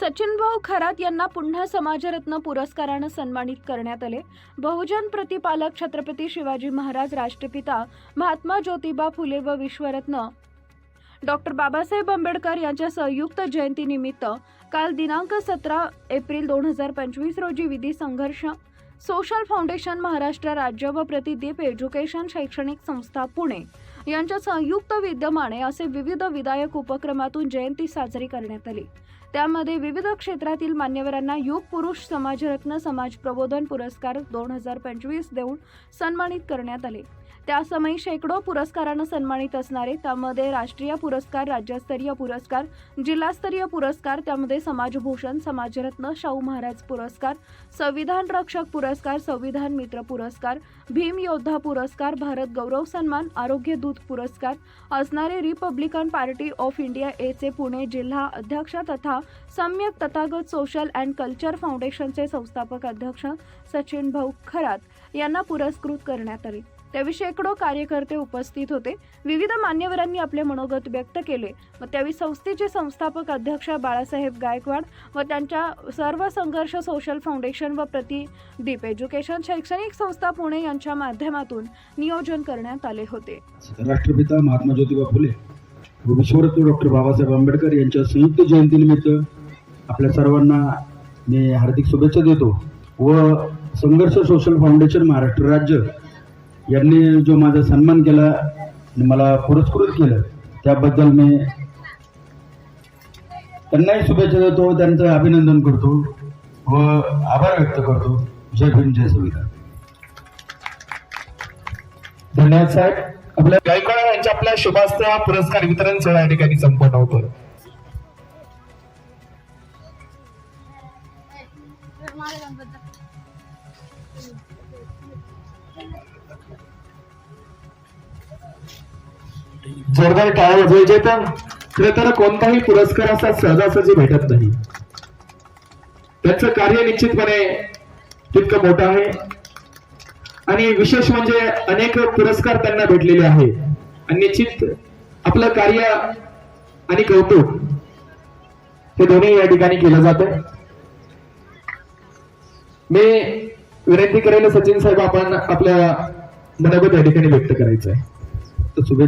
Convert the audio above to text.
सचिनभाऊ खरात यांना पुन्हा समाजरत्न पुरस्कारानं सन्मानित करण्यात आले. बहुजन प्रतिपालक छत्रपती शिवाजी महाराज राष्ट्रपिता महात्मा ज्योतिबा फुले व विश्वरत्न डॉक्टर बाबासाहेब आंबेडकर यांच्या संयुक्त जयंतीनिमित्त काल दिनांक सतरा एप्रिल दोन हजार पंचवीस रोजी विधी संघर्ष सोशल फाउंडेशन महाराष्ट्र राज्य व प्रतिदीप एज्युकेशन शैक्षणिक संस्था पुणे यांच्या संयुक्त विद्यमाने असे विविध विधायक उपक्रमातून जयंती साजरी करण्यात आली. त्यामध्ये विविध क्षेत्रातील मान्यवरांना युग पुरुष समाजरत्न समाज प्रबोधन पुरस्कार दोन हजार पंचवीस देऊन सन्मानित करण्यात आले. त्यासमयी शेकडो पुरस्कारानं सन्मानित असणारे त्यामध्ये राष्ट्रीय पुरस्कार राज्यस्तरीय पुरस्कार जिल्हास्तरीय पुरस्कार त्यामध्ये समाजभूषण समाजरत्न शाहू महाराज पुरस्कार संविधान रक्षक पुरस्कार संविधान मित्र पुरस्कार भीम योद्धा पुरस्कार भारत गौरव सन्मान आरोग्य दूत पुरस्कार असणारे रिपब्लिकन पार्टी ऑफ इंडिया एचे पुणे जिल्हा अध्यक्ष तथा सम्यक तथागत सोशल अँड कल्चर फाउंडेशनचे संस्थापक अध्यक्ष सचिन भाऊ खरात यांना पुरस्कृत करण्यात आले. त्यावेळी शेकडो कार्यकर्ते उपस्थित होते. विविध मान्यवरांनी आपले मनोगत व्यक्त केले. व त्यावेळी संस्थेचे संस्थापक अध्यक्ष बाळासाहेब गायकवाड व त्यांच्या सर्व संघर्ष सोशल फाउंडेशन व प्रतिदीप एज्युकेशन शैक्षणिक संस्था पुणे यांच्या माध्यमातून नियोजन करण्यात आले होते. राष्ट्रपिता महात्मा ज्योतिबा फुले विश्वरत्न डॉक्टर बाबासाहेब आंबेडकर यांच्या संयुक्त जयंतीनिमित्त आपल्या सर्वांना मी हार्दिक शुभेच्छा देतो व संघर्ष सोशल फाउंडेशन महाराष्ट्र राज्य यांनी जो माझा सन्मान केला आणि मला पुरस्कृत केलं त्याबद्दल मी त्यांनाही शुभेच्छा देतो त्यांचं अभिनंदन करतो व आभार व्यक्त करतो जय भीम जय संविधान धन्यवाद साहेब आपल्या गायकवाड यांच्या आपल्या शुभास्त्र हा पुरस्कार वितरण सोहळा या ठिकाणी संपन्न होतो जोरदार टाळ्या वाजवायचे तर खरं तर कोणताही पुरस्कार असा सहजासहजी भेटत नाही. त्यांचं कार्य निश्चितपणे तितकं मोठं आहे. आणि विशेष म्हणजे अनेक पुरस्कार त्यांना भेटलेले आहे. आणि निश्चित आपलं कार्य आणि कौतुक हे दोन्ही या ठिकाणी केलं जात. मी विनंती करेल सचिन साहेब आपण आपल्या मनोगत या ठिकाणी व्यक्त करायचं आहे तर शुभेच्छा